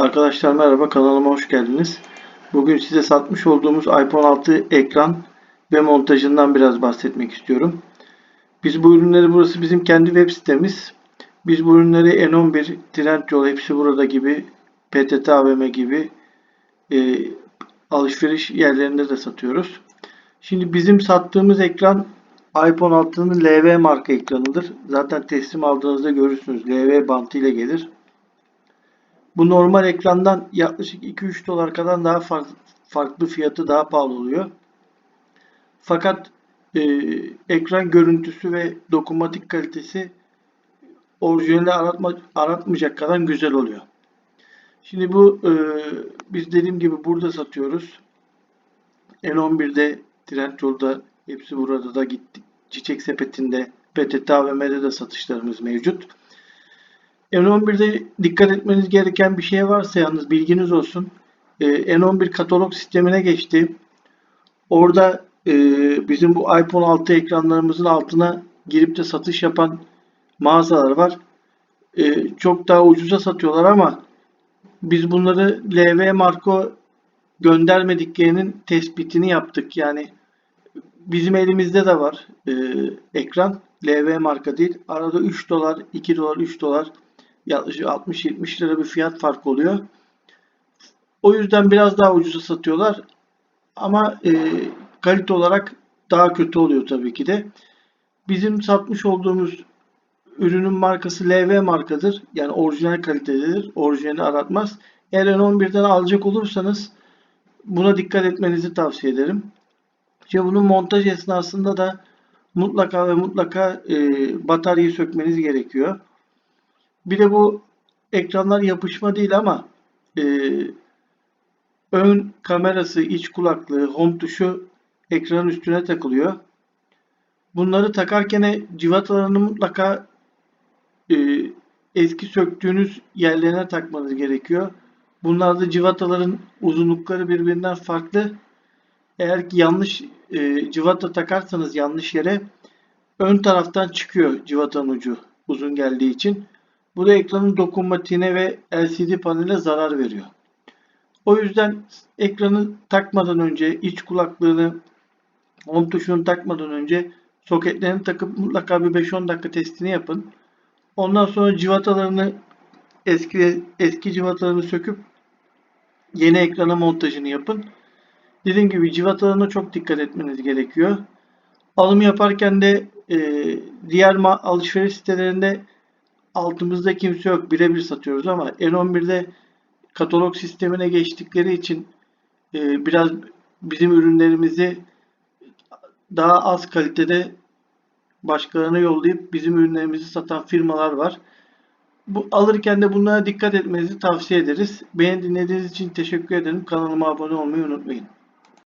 Arkadaşlar merhaba kanalıma hoş geldiniz. Bugün size satmış olduğumuz iPhone 6 ekran ve montajından biraz bahsetmek istiyorum. Biz bu ürünleri burası bizim kendi web sitemiz. Biz bu ürünleri N11, Trendyol hepsi burada gibi PTT AVM gibi e, alışveriş yerlerinde de satıyoruz. Şimdi bizim sattığımız ekran iPhone 6'nın LV marka ekranıdır. Zaten teslim aldığınızda görürsünüz. LV bantı ile gelir. Bu normal ekrandan yaklaşık 2-3 dolar kadar daha farklı, farklı fiyatı daha pahalı oluyor. Fakat e, ekran görüntüsü ve dokunmatik kalitesi orijinali aratma, aratmayacak kadar güzel oluyor. Şimdi bu e, biz dediğim gibi burada satıyoruz. N11'de, Trendyol'da, hepsi burada da gittik. Çiçek sepetinde, PTT AVM'de de satışlarımız mevcut. N11'de dikkat etmeniz gereken bir şey varsa yalnız bilginiz olsun. Ee, N11 katalog sistemine geçti. Orada e, bizim bu iPhone 6 ekranlarımızın altına girip de satış yapan mağazalar var. E, çok daha ucuza satıyorlar ama biz bunları LV marka göndermediklerinin tespitini yaptık. Yani bizim elimizde de var e, ekran. LV marka değil. Arada 3 dolar, 2 dolar, 3 dolar yaklaşık 60-70 lira bir fiyat farkı oluyor. O yüzden biraz daha ucuza satıyorlar. Ama e, kalite olarak daha kötü oluyor tabii ki de. Bizim satmış olduğumuz ürünün markası LV markadır. Yani orijinal kalitededir. Orijinali aratmaz. Eğer N11'den alacak olursanız buna dikkat etmenizi tavsiye ederim. İşte bunun montaj esnasında da mutlaka ve mutlaka e, bataryayı sökmeniz gerekiyor. Bir de bu ekranlar yapışma değil ama e, ön kamerası, iç kulaklığı, home tuşu ekranın üstüne takılıyor. Bunları takarken civatalarını mutlaka e, eski söktüğünüz yerlerine takmanız gerekiyor. Bunlarda civataların uzunlukları birbirinden farklı. Eğer ki yanlış e, civata takarsanız yanlış yere ön taraftan çıkıyor civatanın ucu uzun geldiği için. Bu da ekranın dokunmatiğine ve LCD paneline zarar veriyor. O yüzden ekranı takmadan önce iç kulaklığını home tuşunu takmadan önce soketlerini takıp mutlaka bir 5-10 dakika testini yapın. Ondan sonra civatalarını eski eski civatalarını söküp yeni ekrana montajını yapın. Dediğim gibi civatalarına çok dikkat etmeniz gerekiyor. Alım yaparken de e, diğer alışveriş sitelerinde altımızda kimse yok. Birebir satıyoruz ama N11'de katalog sistemine geçtikleri için e, biraz bizim ürünlerimizi daha az kalitede başkalarına yollayıp bizim ürünlerimizi satan firmalar var. Bu alırken de bunlara dikkat etmenizi tavsiye ederiz. Beni dinlediğiniz için teşekkür ederim. Kanalıma abone olmayı unutmayın.